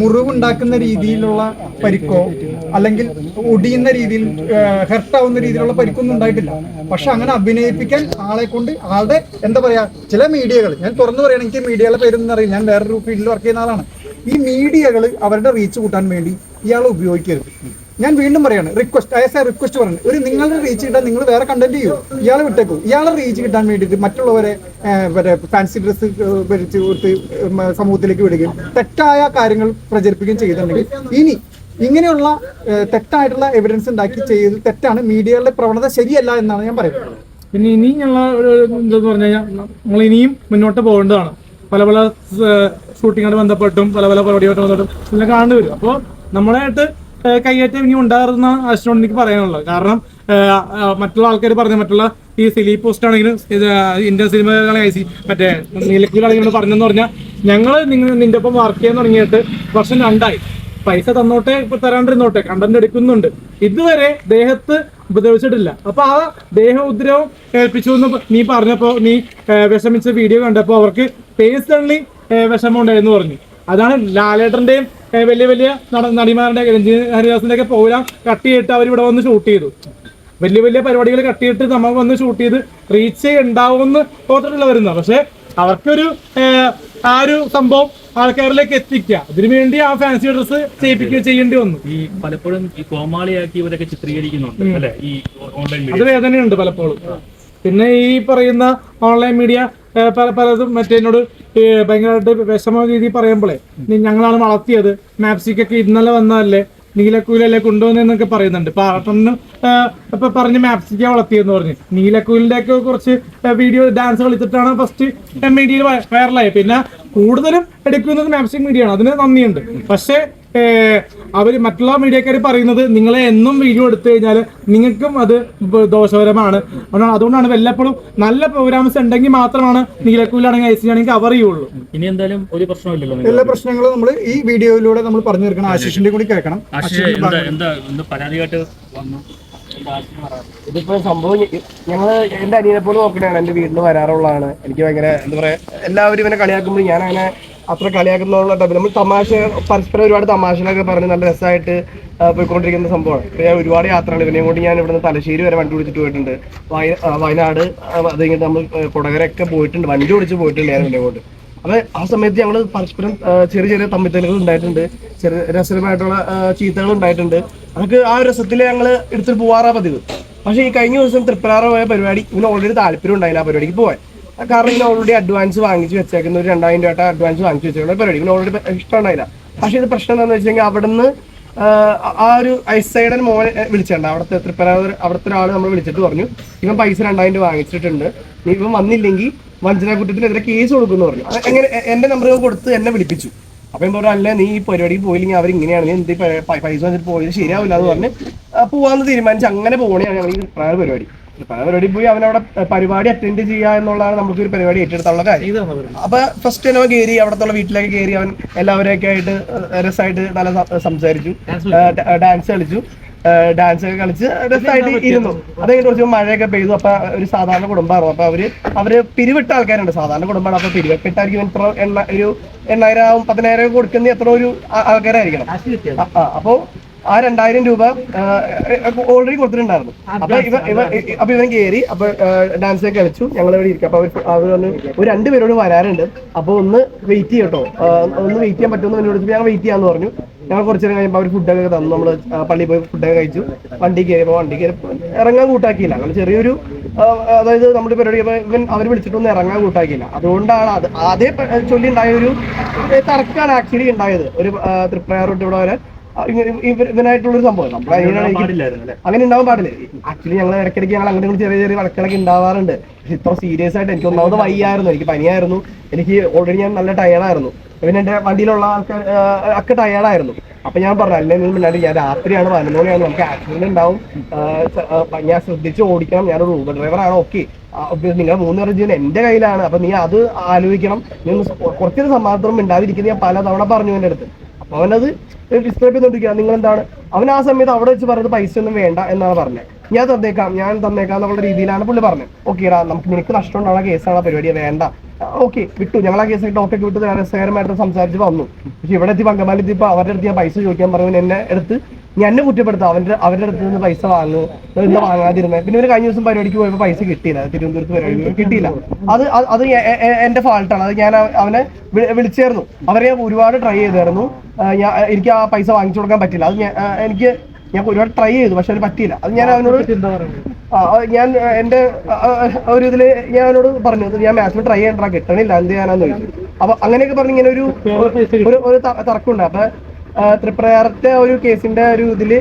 മുറിവുണ്ടാക്കുന്ന രീതിയിലുള്ള പരിക്കോ അല്ലെങ്കിൽ ഒടിയുന്ന രീതിയിൽ ഹെർട്ട് ആവുന്ന രീതിയിലുള്ള പരിക്കൊന്നും ഉണ്ടായിട്ടില്ല. പക്ഷെ അങ്ങനെ അഭിനയിപ്പിക്കാൻ ആളെ കൊണ്ട് ആളുടെ എന്താ പറയാ ചില മീഡിയകൾ ഞാൻ തുറന്നു പറയണം എനിക്ക് മീഡിയകളുടെ പേരൊന്നും അറിയില്ല ഞാൻ വേറൊരു ഫീൽഡിൽ വർക്ക് ചെയ്യുന്ന ആളാണ്. ഈ മീഡിയകൾ അവരുടെ റീച്ച് കൂട്ടാൻ വേണ്ടി ഇയാളെ ഉപയോഗിക്കരുത്. ഞാൻ വീണ്ടും പറയാണ് റിക്വസ്റ്റ് ആസ് എ റിക്വസ്റ്റ് പറഞ്ഞു ഒരു നിങ്ങളുടെ റീച്ച് കിട്ടാൻ നിങ്ങൾ വേറെ കണ്ടന്റ് ചെയ്യൂ. ഇയാളെ വിട്ടേക്കൂ. ഇയാളെ റീച്ച് കിട്ടാൻ വേണ്ടിയിട്ട് മറ്റുള്ളവരെ ഫാൻസി ഡ്രസ്സ് ഭരിച്ച് കൊടുത്ത് സമൂഹത്തിലേക്ക് വിടുകയും തെറ്റായ കാര്യങ്ങൾ പ്രചരിപ്പിക്കുകയും ചെയ്തിട്ടുണ്ടെങ്കിൽ ഇനി ഇങ്ങനെയുള്ള തെറ്റായിട്ടുള്ള എവിഡൻസ് ഉണ്ടാക്കി ചെയ്ത് തെറ്റാണ് മീഡിയകളുടെ പ്രവണത ശരിയല്ല എന്നാണ് ഞാൻ പറയുന്നത്. പിന്നെ ഇനി ഞങ്ങൾ എന്താന്ന് പറഞ്ഞു കഴിഞ്ഞാൽ നമ്മൾ ഇനിയും മുന്നോട്ട് പോകേണ്ടതാണ്. പല പല ഷൂട്ടിങ്ങായിട്ട് ബന്ധപ്പെട്ടും പല പല പരിപാടിയായിട്ട് ബന്ധപ്പെട്ടും എല്ലാം കാണേണ്ടി വരും. അപ്പോൾ നമ്മളായിട്ട് ഏഹ്, കയ്യേറ്റം ഇനി ഉണ്ടാകുന്ന ആവശ്യമാണ് എനിക്ക് പറയാനുള്ളത്. കാരണം മറ്റുള്ള ആൾക്കാർ പറഞ്ഞ മറ്റുള്ള ഈ സിലി പോസ്റ്റ് ആണെങ്കിലും ഇന്ത്യൻ സിനിമകളെ ഐ സി മറ്റേ നീലക്കുലാണെങ്കിലും പറഞ്ഞെന്ന് പറഞ്ഞാൽ ഞങ്ങൾ നിങ്ങൾ നിന്റെ ഒപ്പം വർക്ക് ചെയ്യാൻ തുടങ്ങിയിട്ട് വർഷം രണ്ടായി. പൈസ തന്നോട്ടെ ഇപ്പൊ തരാണ്ടിരുന്നോട്ടെ കണ്ടന്റ് എടുക്കുന്നുണ്ട്. ഇതുവരെ ദേഹത്ത് ഉപദ്രവിച്ചിട്ടില്ല. അപ്പൊ ആ ദേഹ ഉപദ്രവം ഏൽപ്പിച്ചു എന്ന് നീ പറഞ്ഞപ്പോ നീ വിഷമിച്ച വീഡിയോ കണ്ടപ്പോ അവർക്ക് പേഴ്സണലി വിഷമം ഉണ്ടായിരുന്നു പറഞ്ഞു. അതാണ് ലാലേട്ടന്റെയും വലിയ വലിയ നട- നടിമാരുടെ രഞ്ജിനി ഹരിദാസിന്റെ ഒക്കെ പ്രോഗ്രാം കട്ട് ചെയ്തിട്ട് അവർ ഇവിടെ വന്ന് ഷൂട്ട് ചെയ്തു. വലിയ വലിയ പരിപാടികൾ കട്ട് ചെയ്തിട്ട് നമ്മൾ വന്ന് ഷൂട്ട് ചെയ്ത് റീച്ച് ഉണ്ടാവുമെന്ന് ഓർത്തിട്ടുള്ള വരുന്നത് പക്ഷെ അവർക്കൊരു ആ ഒരു സംഭവം ആൾക്കാരിലേക്ക് എത്തിക്കുക. അതിനു വേണ്ടി ആ ഫാൻസി ഡ്രസ് ചെയ്യിപ്പിക്കുക ചെയ്യേണ്ടി വന്നു. ഈ പലപ്പോഴും ഈ കോമാളിയാക്കി ഇവരൊക്കെ ചിത്രീകരിക്കുന്നുണ്ട് അല്ലെ? ഈ ഓൺലൈൻ അത് വേദനയുണ്ട് പലപ്പോഴും. പിന്നെ ഈ പറയുന്ന ഓൺലൈൻ മീഡിയ പല പലതും മറ്റേനോട് ഭയങ്കരമായിട്ട് വിഷമ രീതി പറയുമ്പോഴേ ഞങ്ങളാണ് വളർത്തിയത്. മാപ്സിക്കൊക്കെ ഇന്നലെ വന്നതല്ലേ? നീലക്കൂലല്ലേ കൊണ്ടുവന്നെന്നൊക്കെ പറയുന്നുണ്ട്. ആട്ടന് ഇപ്പൊ പറഞ്ഞ് മാപ്സിക്ക വളർത്തിയെന്ന് പറഞ്ഞ്. നീലക്കുയിലിന്റെ ഒക്കെ കുറച്ച് വീഡിയോ ഡാൻസ് കളിച്ചിട്ടാണ് ഫസ്റ്റ് മീഡിയയിൽ വൈറലായത് പിന്നെ കൂടുതലും എടുക്കുന്നത് മാപ്സിക് മീഡിയ ആണ്. അതിന് നന്ദിയുണ്ട്. പക്ഷേ അവർ മറ്റുള്ള മീഡിയക്കാർ പറയുന്നത് നിങ്ങളെ എന്നും വീഡിയോ എടുത്തു കഴിഞ്ഞാൽ നിങ്ങൾക്കും അത് ദോഷകരമാണ്. അതുകൊണ്ടാണ് അതുകൊണ്ടാണ് വല്ലപ്പോഴും നല്ല പ്രോഗ്രാംസ് ഉണ്ടെങ്കിൽ മാത്രമാണ് നീലക്കൂലാണെങ്കിൽ ഐ സി ആണെങ്കിൽ കവർ ചെയ്യുള്ളൂ. ഇനി എന്തായാലും ഒരു പ്രശ്നമില്ലല്ലോ എല്ലാ പ്രശ്നങ്ങളും നമ്മൾ ഈ വീഡിയോയിലൂടെ നമ്മൾ പറഞ്ഞു തീർക്കണം. ആശിഷിന്റെ കൂടി കേൾക്കണം. പരാതിയായിട്ട് വന്നു? ഇതിപ്പോ സംഭവം ഞങ്ങൾ എന്റെ അനിയനെ പോലെ നോക്കണതാണ് എന്റെ വീട്ടിൽ വരാറുള്ളതാണ്. എനിക്ക് ഭയങ്കര എന്താ പറയാ എല്ലാവരും ഇവനെ കളിയാക്കുമ്പോൾ ഞാൻ അങ്ങനെ അത്ര കളിയാക്കുന്നുള്ള ടൈപ്പ് നമ്മൾ തമാശ പരസ്പരം ഒരുപാട് തമാശകളൊക്കെ പറഞ്ഞ് നല്ല രസമായിട്ട് പോയിക്കൊണ്ടിരിക്കുന്ന സംഭവമാണ്. ഇപ്പം ഒരുപാട് യാത്രകൾ ഇവനെയും കൊണ്ട് ഞാൻ ഇവിടുന്ന് തലശ്ശേരി വരെ വണ്ടി ഓടിച്ചിട്ട് പോയിട്ടുണ്ട്. വയനാട് അത് കഴിഞ്ഞിട്ട് നമ്മൾ കൊടകരൊക്കെ പോയിട്ടുണ്ട്. വണ്ടി ഓടിച്ച് പോയിട്ടുണ്ട് ഞാൻ ഇവനെ കൊണ്ട്. അപ്പൊ ആ സമയത്ത് ഞങ്ങൾ പരസ്പരം ചെറിയ ചെറിയ തമ്മിത്തലുകൾ ഉണ്ടായിട്ടുണ്ട്. ചെറിയ രസകരമായിട്ടുള്ള ചീത്തകൾ ഉണ്ടായിട്ടുണ്ട്. അതൊക്കെ ആ രസത്തിൽ ഞങ്ങൾ എടുത്തിട്ട് പോവാറാ പതിവ്. പക്ഷേ ഈ കഴിഞ്ഞ ദിവസം തൃപ്രാറ പോയ പരിപാടി ഇവന് ഓൾറെഡി താല്പര്യം ഉണ്ടായില്ല ആ പരിപാടിക്ക് പോവാൻ. കാരണം ഇവന് ഓൾറെഡി അഡ്വാൻസ് വാങ്ങിച്ച് വെച്ചേക്കുന്ന. ഒരു രണ്ടായിരം രൂപ അഡ്വാൻസ് വാങ്ങിച്ച് വെച്ചേക്കുന്ന പരിപാടി. ഇവന് ഓൾറെഡി ഇഷ്ടം ഉണ്ടായില്ല പക്ഷേ ഇത് പ്രശ്നം എന്താണെന്ന് വെച്ചാൽ അവിടുന്ന് ആ, ഒരു ഐസൈഡൻ മോനെ വിളിച്ചിട്ടുണ്ട്. അവിടുത്തെ തൃപ്പരാ അവിടുത്തെ ഒരാൾ നമ്മൾ വിളിച്ചിട്ട് പറഞ്ഞു ഇവൻ പൈസ രണ്ടായിരം രൂപ വാങ്ങിച്ചിട്ടുണ്ട്. നീ ഇവൻ വന്നില്ലെങ്കിൽ വഞ്ചന കുറ്റത്തിനെതിരെ കേസ് കൊടുക്കുമെന്ന് പറഞ്ഞു. എങ്ങനെ എ- എന്റെ നമ്പർ കൊടുത്ത് എന്നെ വിളിപ്പിച്ചു. അപ്പൊ എന്താ പറയുക അല്ല നീ ഈ പരിപാടി പോയില്ലെങ്കിൽ അവർ ഇങ്ങനെയാണ്. നീ എന്ത് പൈസ വന്നിട്ട് പോയത് ശരിയാവില്ല എന്ന് പറഞ്ഞ് പോവാന്ന് തീരുമാനിച്ച് അങ്ങനെ പോകണേ ഞങ്ങൾ ഈ പരിപാടി. പരിപാടി പോയി അവനവിടെ പരിപാടി അറ്റൻഡ് ചെയ്യുക എന്നുള്ളതാണ് നമുക്ക് ഒരു പരിപാടി ഏറ്റെടുത്തുള്ള കാര്യം. അപ്പൊ ഫസ്റ്റ് തന്നെ കയറി അവിടത്തുള്ള വീട്ടിലേക്ക് കയറി അവൻ എല്ലാവരെയൊക്കെ ആയിട്ട് രസമായിട്ട് നല്ല സംസാരിച്ചു. ഡാൻസ് കളിച്ചു. ഡാൻസ് ഒക്കെ കളിച്ച് രസമായിട്ട് ഇരുന്നു. അത് കഴിഞ്ഞ് കുറച്ച് മഴയൊക്കെ പെയ്തു. അപ്പൊ ഒരു സാധാരണ കുടുംബമായിരുന്നു അപ്പൊ അവർ അവർ പിരിവിട്ട ആൾക്കാരുണ്ട്. സാധാരണ കുടുംബമാണ്. അപ്പൊ പിരിവിട്ടായിരിക്കും ഇത്ര എണ്ണ ഒരു എണ്ണായിരം പതിനായിരം കൊടുക്കുന്ന എത്ര ഒരു ആൾക്കാരായിരിക്കണം. അപ്പൊ ആ രണ്ടായിരം രൂപ ഓൾറെഡി കൊടുത്തിട്ടുണ്ടായിരുന്നു. അപ്പൊ ഇവ ഇവ അപ്പൊ ഇവൻ കയറി അപ്പൊ ഡാൻസ് ഒക്കെ കളിച്ചു ഞങ്ങൾ ഇവിടെ ഇരിക്കും. അപ്പൊ അവർ അവർ വന്ന് ഒരു രണ്ടുപേരോട് വരാറുണ്ട്. അപ്പൊ ഒന്ന് വെയിറ്റ് ചെയ്യട്ടോ ഒന്ന് വെയിറ്റ് ചെയ്യാൻ പറ്റുമെന്ന് എന്നോട് ഞങ്ങൾ വെയിറ്റ് ചെയ്യാന്ന് പറഞ്ഞു. ഞങ്ങൾ കുറച്ച് നേരം കഴിയുമ്പോൾ അവർ ഫുഡൊക്കെ തന്നു. നമ്മൾ പള്ളിയിൽ പോയി ഫുഡൊക്കെ കഴിച്ചു. വണ്ടി കയറിയപ്പോൾ വണ്ടി കയറി ഇറങ്ങാൻ കൂട്ടാക്കിയില്ല. അങ്ങനെ ചെറിയൊരു അതായത് നമ്മുടെ പരിപാടി ഇവൻ അവർ വിളിച്ചിട്ടൊന്നും ഇറങ്ങാൻ കൂട്ടാക്കിയില്ല. അതുകൊണ്ടാണ് അത് ആദ്യം ചൊല്ലി ഉണ്ടായ ഒരു തർക്കാണ് ആക്ച്വലി ഉണ്ടായത് ഒരു തൃപ്രയാർ തൊട്ട് ഇവിടെ വരെ ആ, ഇങ്ങനെ ഇവ- ഇവനായിട്ടുള്ളൊരു സംഭവം. നമ്മൾ അങ്ങനെ ഉണ്ടാവാൻ പാടില്ല. ആക്ച്വലി ഞങ്ങൾ ഇടയ്ക്കിടയ്ക്ക് ഞങ്ങൾ അങ്ങനെ ചെറിയ ചെറിയ വഴക്കുകളൊക്കെ ഉണ്ടാവാറുണ്ട്. പക്ഷെ ഇത്ര സീരിയസ് ആയിട്ട് എനിക്ക് ഒന്നാമത് വയ്യായിരുന്നു. എനിക്ക് പനിയായിരുന്നു. എനിക്ക് ഓൾറെഡി ഞാൻ നല്ല ടയർഡായിരുന്നു പിന്നെ എന്റെ വണ്ടിയിലുള്ള ആൾക്കാർ ഒക്കെ ടയർഡായിരുന്നു അപ്പൊ ഞാൻ പറഞ്ഞു അല്ലെങ്കിൽ മുന്നാടി ഞാൻ രാത്രിയാണ് പതിനൊന്ന് മണിയാണ് നമുക്ക് ആക്സിഡന്റ് ഉണ്ടാവും. ഞാൻ ശ്രദ്ധിച്ച് ഓടിക്കണം. ഞാനൊരു ഊബർ ഡ്രൈവറാണ് ഓക്കെ നിങ്ങൾ മൂന്ന് പേരുടെ ജീവൻ എന്റെ കയ്യിലാണ്. അപ്പൊ നീ അത് ആലോചിക്കണം. നീ കുറച്ചൊരു സമാധാനം ഉണ്ടാവിരിക്കുന്നത് ഞാൻ പലതവണ പറഞ്ഞു എന്റെ അടുത്ത്. അവനത് ഡിസ്ക്രൈബ് ചെയ്തോണ്ടിരിക്കുക നിങ്ങൾ എന്താണ് അവൻ ആ സമയത്ത് അവിടെ വെച്ച് പറഞ്ഞത് പൈസ ഒന്നും വേണ്ട എന്നാണ് പറഞ്ഞത്. ഞാൻ തന്നേക്കാം ഞാൻ തന്നേക്കാം എന്നുള്ള രീതിയിലാണ് പുള്ളി പറഞ്ഞത്. ഓക്കെ റാ നമുക്ക് നിനക്ക് നഷ്ടം ഉണ്ടാവുന്ന കേസാണ് ആ പരിപാടി വേണ്ട. ഓക്കെ വിട്ടു. ഞങ്ങൾ ആ കേസ് ഡോക്ടർക്ക് വിട്ട് രസകരമായിട്ട് സംസാരിച്ച് വന്നു. പക്ഷെ ഇവിടെ എത്തി പങ്കമാലി അവരുടെ അടുത്ത് ഞാൻ പൈസ ചോദിക്കാൻ പറഞ്ഞു. എന്നെ എടുത്ത് ഞാൻ എന്നെ കുറ്റപ്പെടുത്തും. അവന്റെ അവരുടെ അടുത്ത് നിന്ന് പൈസ വാങ്ങും. എന്താ വാങ്ങാതിരുന്നത് പിന്നെ ഒരു കഴിഞ്ഞ ദിവസം പരിപാടിക്ക് പോയപ്പോൾ പൈസ കിട്ടിയില്ല. തിരുവനന്തപുരത്ത് പരിപാടി. കിട്ടിയില്ല. അത് അത് എന്റെ ഫാൾട്ടാണ്. അത് ഞാൻ അവനെ വിളിച്ചേർന്നു വിളിച്ചായിരുന്നു. അവരെ ഞാൻ ഒരുപാട് ട്രൈ ചെയ്തായിരുന്നു. ഞാൻ എനിക്ക് ആ പൈസ വാങ്ങിച്ചു കൊടുക്കാൻ പറ്റില്ല. അത് എനിക്ക് ഞാൻ ഒരുപാട് ട്രൈ ചെയ്തു. പക്ഷെ അത് പറ്റിയില്ല. അത് ഞാൻ അവനോട് ഞാൻ എന്റെ ഒരു ഇതിൽ ഞാൻ അവനോട് പറഞ്ഞു. ഞാൻ മാക്സിമം ട്രൈ ചെയ്യണ്ട. കിട്ടണില്ല. എന്ത് ചെയ്യാനാന്ന് ചോദിച്ചു. അപ്പൊ അങ്ങനെയൊക്കെ പറഞ്ഞ് ഇങ്ങനെ ഒരു ഒരു തർക്കമുണ്ട്. അപ്പൊ തൃപ്രയാറത്തെ ഒരു കേസിന്റെ ഒരു ഇതിൽ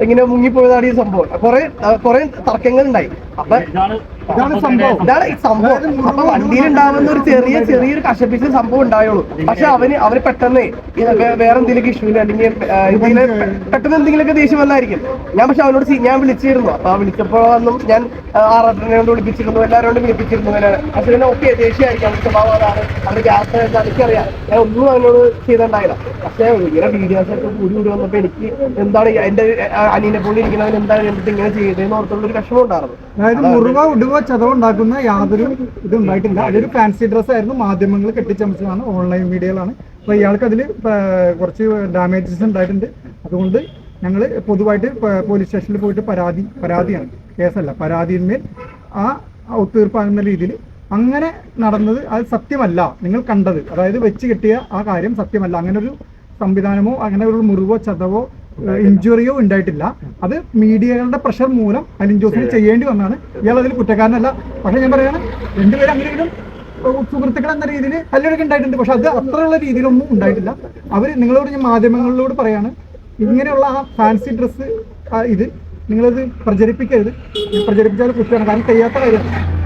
ഇങ്ങനെ മുങ്ങിപ്പോയതാണ് ഈ സംഭവം. കുറെ കുറെ തർക്കങ്ങൾ ഉണ്ടായി അപ്പൊ ഇതാണ് സംഭവം. ഇതാണ് സംഭവം. അപ്പൊ വണ്ടിയിൽ ഉണ്ടാവുന്ന ഒരു ചെറിയ ചെറിയൊരു കശപ്പിച്ച സംഭവം ഉണ്ടായുള്ളൂ. പക്ഷെ അവന് അവർ പെട്ടെന്ന് വേറെ എന്തെങ്കിലും ഇഷ്യൂ അല്ലെങ്കിൽ എന്തെങ്കിലും പെട്ടെന്ന് എന്തെങ്കിലുമൊക്കെ ദേഷ്യം വന്നായിരിക്കും. ഞാൻ പക്ഷെ അവനോട് ഞാൻ വിളിച്ചിരുന്നു. അപ്പൊ ആ വിളിച്ചപ്പോഴൊന്നും ഞാൻ ആറാട്ടനെ കൊണ്ട് വിളിപ്പിച്ചിരുന്നു. എല്ലാവരും കൊണ്ട് വിളിപ്പിച്ചിരുന്നു പിന്നെ ഓക്കെ ദേഷ്യമായിരിക്കും. അവന്റെ സ്വഭാവം അതാണ്. അവന്റെ ക്യാരക്ടർ എനിക്കറിയാം. ഞാൻ ഒന്നും അവനോട് ചെയ്തിട്ടുണ്ടായില്ല. പക്ഷെ ഇങ്ങനെ വീഡിയോസ് ഒക്കെ കൂടി കൂടി വന്നപ്പോ എനിക്ക് എന്താണ് എന്റെ അനിയനെ പോലെ ഇരിക്കുന്നവൻ എന്താണ് എന്നിട്ട് ഇങ്ങനെ ചെയ്തതെന്ന് ഓർത്തുള്ള ഒരു വിഷമം ഉണ്ടായിരുന്നു. അതായത് മുറിവ ഉടുവ ചതവ് ഉണ്ടാക്കുന്ന യാതൊരു ഇത് ഉണ്ടായിട്ടില്ല. അതൊരു ഫാൻസി ഡ്രസ് ആയിരുന്നു. മാധ്യമങ്ങൾ കെട്ടിച്ചമച്ചതാണ്. ഓൺലൈൻ മീഡിയകളാണ് അപ്പോൾ ഇയാൾക്ക് അതിൽ കുറച്ച് ഡാമേജസ് ഉണ്ടായിട്ടുണ്ട്. അതുകൊണ്ട് ഞങ്ങൾ പൊതുവായിട്ട് പോലീസ് സ്റ്റേഷനിൽ പോയിട്ട് പരാതി പരാതിയാണ്. കേസല്ല. പരാതിന്മേൽ ആ ഒത്തീർപ്പാകുന്ന രീതിയിൽ അങ്ങനെ നടന്നത് അത് സത്യമല്ല. നിങ്ങൾ കണ്ടത്. അതായത് വെച്ച് കിട്ടിയ ആ കാര്യം സത്യമല്ല. അങ്ങനെ ഒരു സംവിധാനമോ അങ്ങനെ ഒരു മുറിവോ ചതവോ ഇഞ്ചുറിയോ ഉണ്ടായിട്ടില്ല. അത് മീഡിയകളുടെ പ്രഷർ മൂലം അലിൻ ജോസിന് ചെയ്യേണ്ടി വന്നാണ്. ഇയാൾ അതിൽ കുറ്റക്കാരനല്ല. പക്ഷെ ഞാൻ പറയാണ് രണ്ടുപേരും അങ്ങനെയെങ്കിലും സുഹൃത്തുക്കൾ എന്ന രീതിയിൽ കല്യാണമൊക്കെ ഉണ്ടായിട്ടുണ്ട്. പക്ഷെ അത് അത്രയുള്ള രീതിയിലൊന്നും ഉണ്ടായിട്ടില്ല. അവർ നിങ്ങളോട് ഞാൻ മാധ്യമങ്ങളിലൂടെ പറയാണ് ഇങ്ങനെയുള്ള ആ ഫാൻസി ഡ്രസ്സ് ഇത് നിങ്ങളത് പ്രചരിപ്പിക്കരുത്. പ്രചരിപ്പിച്ചാൽ കുറ്റമാണ്. കാരണം ചെയ്യാത്ത കാര്യം.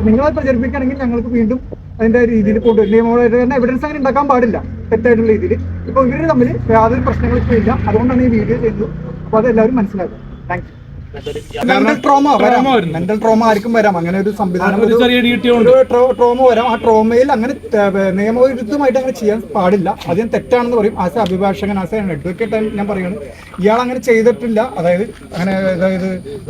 നിങ്ങളത് പ്രചരിപ്പിക്കുകയാണെങ്കിൽ ഞങ്ങൾക്ക് വീണ്ടും അതിന്റെ രീതിയിൽ കൊണ്ടുവരും നിയമപരമായിട്ട് തന്നെ എവിഡൻസ് അങ്ങനെ ഉണ്ടാക്കാൻ പാടില്ല. തെറ്റായിട്ടുള്ള രീതിയിൽ. ഇപ്പോൾ ഇവർ തമ്മിൽ യാതൊരു പ്രശ്നങ്ങളും ഇല്ല. അതുകൊണ്ടാണ് ഈ വീഡിയോ ചെയ്തത് അപ്പോൾ അത് എല്ലാവരും മനസ്സിലാക്കുക താങ്ക് മെന്റൽ ട്രോമ വരാം. മെന്റൽ ട്രോമ ആർക്കും വരാം. അങ്ങനെ ഒരു സംവിധാനം ഒരു ട്രോമ വരാം. ആ ട്രോമയിൽ അങ്ങനെ നിയമവിരുദ്ധമായിട്ട് അങ്ങനെ ചെയ്യാൻ പാടില്ല. അത് തെറ്റാണെന്ന് പറയും. ആസ് എ അഭിഭാഷകൻ ആസ് എ അഡ്വക്കേറ്റ് ഞാൻ പറയുകയാണ്. ഇയാൾ അങ്ങനെ ചെയ്തിട്ടില്ല. അതായത് അങ്ങനെ അതായത്